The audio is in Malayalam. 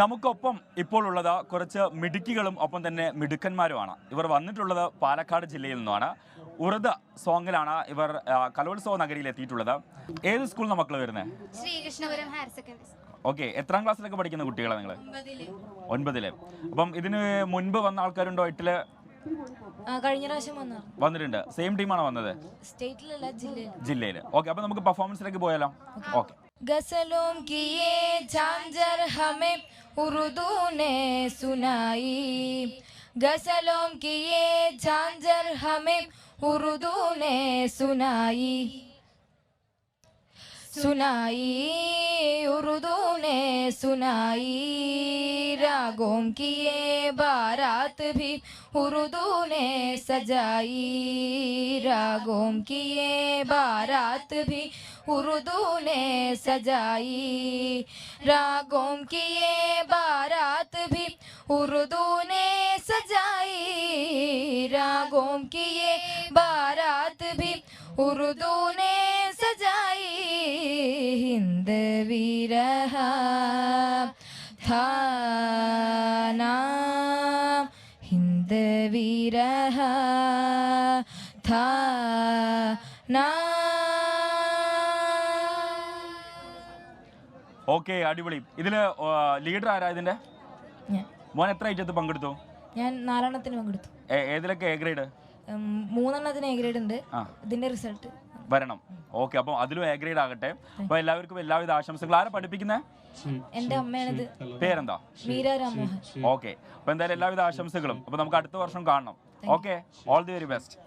നമുക്കൊപ്പം ഇപ്പോൾ ഉള്ളത് കുറച്ച് മിടുക്കികളും ഒപ്പം തന്നെ മിടുക്കന്മാരുമാണ്. ഇവർ വന്നിട്ടുള്ളത് പാലക്കാട് ജില്ലയിൽ നിന്നാണ്. ഉറുദ സോങ്ങിലാണ് ഇവർ കലോത്സവ നഗരിയിൽ എത്തിയിട്ടുള്ളത്. ഏത് സ്കൂളിൽ നിന്ന് മക്കൾ വരുന്നത് ശ്രീകൃഷ്ണപുരം ഹയർ സെക്കൻഡറി ഓക്കെ എത്രാം ക്ലാസ്സിലൊക്കെ പഠിക്കുന്ന കുട്ടികളാണ് നിങ്ങൾ ഒൻപതിൽ അപ്പം ഇതിന് മുൻപ് വന്ന ആൾക്കാരുണ്ടോ എട്ടിൽ? കഴിഞ്ഞ പ്രാവശ്യം വന്നിട്ടുണ്ട്. സെയിം ടീമാണ് വന്നത്? സ്റ്റേറ്റിലല്ല ജില്ലയിൽ ഓക്കെ അപ്പൊ നമുക്ക് പെർഫോമൻസിലേക്ക് പോയാലോ? ഓക്കെ. ഗസലും കിയേ ചാഞ്ചർ ഹമേ. उर्दू ने सुनाई। गजलों की ये झांझर हमें उर्दू ने सुनाई। सुनाई, उर्दू ने सुनाई। रागों की ये बारात भी उर्दू ने सजाई। रागों की ये बारात भी उर्दू ने सजाई। रागों की ये उर्दू ने सजाई रागों की ये बारात भी उर्दू ने सजाई हिंद विरह था नाम हिंद विरह था नाम ഓക്കെ അടിപൊളി ഇതില് ലീഡർ ആരാ ഇതിന്റെ ഞാൻ മോൻ എത്ര ഐറ്റത്ത് പങ്കെടുത്തു? ഞാൻ നാലെണ്ണത്തിന് പങ്കെടുത്തു. ഏ- ഏതിലൊക്കെ എ ഗ്രേഡ് ഉം, മൂന്നെണ്ണത്തിന് എ ഗ്രേഡ് ഉണ്ട്. ആ. ഇതിന്റെ റിസൾട്ട് വരണം. ഓക്കെ അപ്പോൾ അതിലും എ ഗ്രേഡ് ആകട്ടെ. അപ്പൊ എല്ലാവർക്കും എല്ലാവിധ ആശംസകൾ ആരാ പഠിപ്പിക്കുന്നത് എന്റെ അമ്മയാണിത്. പേരെന്താ? മീര രാമോഹൻ ഓക്കെ അപ്പൊ എന്തായാലും എല്ലാവിധ ആശംസകളും. അപ്പൊ നമുക്ക് അടുത്ത വർഷം കാണണം. Okay all the very best